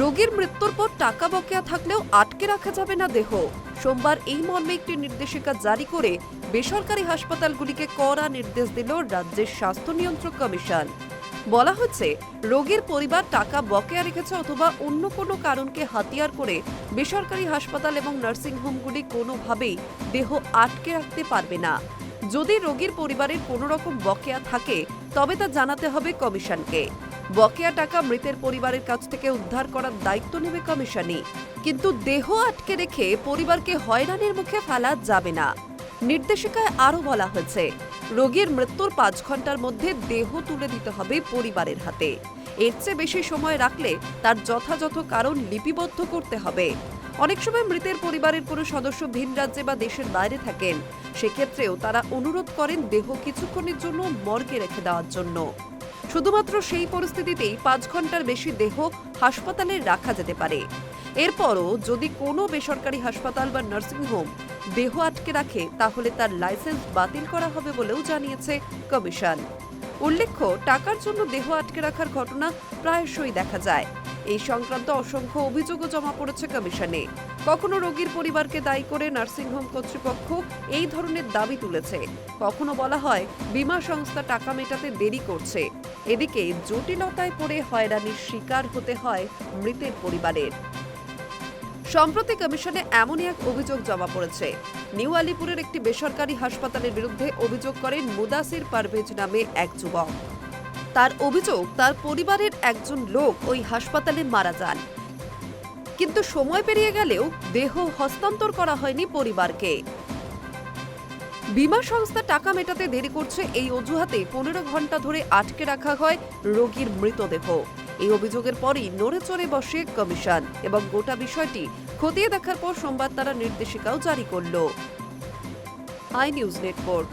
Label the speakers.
Speaker 1: রোগীর মৃত্যুর পর টাকা বকেয়া থাকলেও আটকে রাখা যাবে না দেহ। সোমবার এই মর্মে একটি নির্দেশিকা জারি করে বেসরকারি হাসপাতালগুলিকে কড়া নির্দেশ দিল রাজ্যের স্বাস্থ্য নিয়ন্ত্রক কমিশন। বলা হচ্ছে, রোগীর পরিবার টাকা বকেয়া রেখেছে অথবা অন্য কোনো কারণকে হাতিয়ার করে বেসরকারি হাসপাতাল এবং নার্সিংহোমগুলি কোনোভাবেই দেহ আটকে রাখতে পারবে না। যদি রোগীর পরিবারের কোনো রকম বকেয়া থাকে, তবে তা জানাতে হবে কমিশনকে। বকেয়া টাকা মৃতের পরিবারের কাছ থেকে উদ্ধার করার দায়িত্ব নেবে কমিশনই। কিন্তু দেহ আটকে রেখে পরিবারকে হয়রানির মুখে ফেলা যাবে না। নির্দেশিকায় আরও বলা হয়েছে, রোগীর মৃত্যুর পাঁচ ঘণ্টার মধ্যে দেহ তুলে দিতে হবে পরিবারের হাতে। এর চেয়ে বেশি সময় রাখলে তার যথাযথ কারণ লিপিবদ্ধ করতে হবে। অনেক সময় মৃতের পরিবারের কোনো সদস্য ভিন রাজ্যে বা দেশের বাইরে থাকেন। সেক্ষেত্রেও তারা অনুরোধ করেন দেহ কিছুক্ষণের জন্য মর্গে রেখে দেওয়ার জন্য। শুধুমাত্র সেই পরিস্থিতিতেই পাঁচ ঘণ্টার বেশি দেহ হাসপাতালে রাখা যেতে পারে। এরপরও যদি কোনো বেসরকারি হাসপাতাল বা নার্সিংহোম দেহ আটকে রাখে, তাহলে তার লাইসেন্স বাতিল করা হবে বলেও জানিয়েছে কমিশন। উল্লেখ্য, টাকার জন্য দেহ আটকে রাখার ঘটনা প্রায়শই দেখা যায়। এই সংক্রান্ত অসংখ্য অভিযোগও জমা পড়েছে কমিশনে। কখনো রোগীর পরিবারকে দায়ী করে নার্সিংহোম কর্তৃপক্ষ এই ধরনের দাবি তুলেছে। কখনো বলা হয়, বীমা সংস্থা টাকা মেটাতে দেরি করছে। এদিকে জটিলতায় পড়ে হয়রানির শিকার হতে হয় মৃতের পরিবারের। সম্প্রতি কমিশনে এমনই এক অভিযোগ জমা পড়েছে। নিউ আলিপুরের একটি বেসরকারি হাসপাতালের বিরুদ্ধে অভিযোগ করেন মুদাসির পারভেজ নামে এক যুবক। তার অভিযোগ, তার পরিবারের একজন লোক ওই হাসপাতালে মারা যান। কিন্তু সময় পেরিয়ে গেলেও দেহ হস্তান্তর করা হয়নি পরিবারকে। বীমা সংস্থা টাকা মেটাতে দেরি করছে এই অজুহাতে পনেরো ঘণ্টা ধরে আটকে রাখা হয় রোগীর মৃতদেহ। এই অভিযোগের পরই নড়ে চড়ে বসে কমিশন এবং গোটা বিষয়টি খতিয়ে দেখার পর সোমবার তারা নির্দেশিকাও জারি করল। I news network.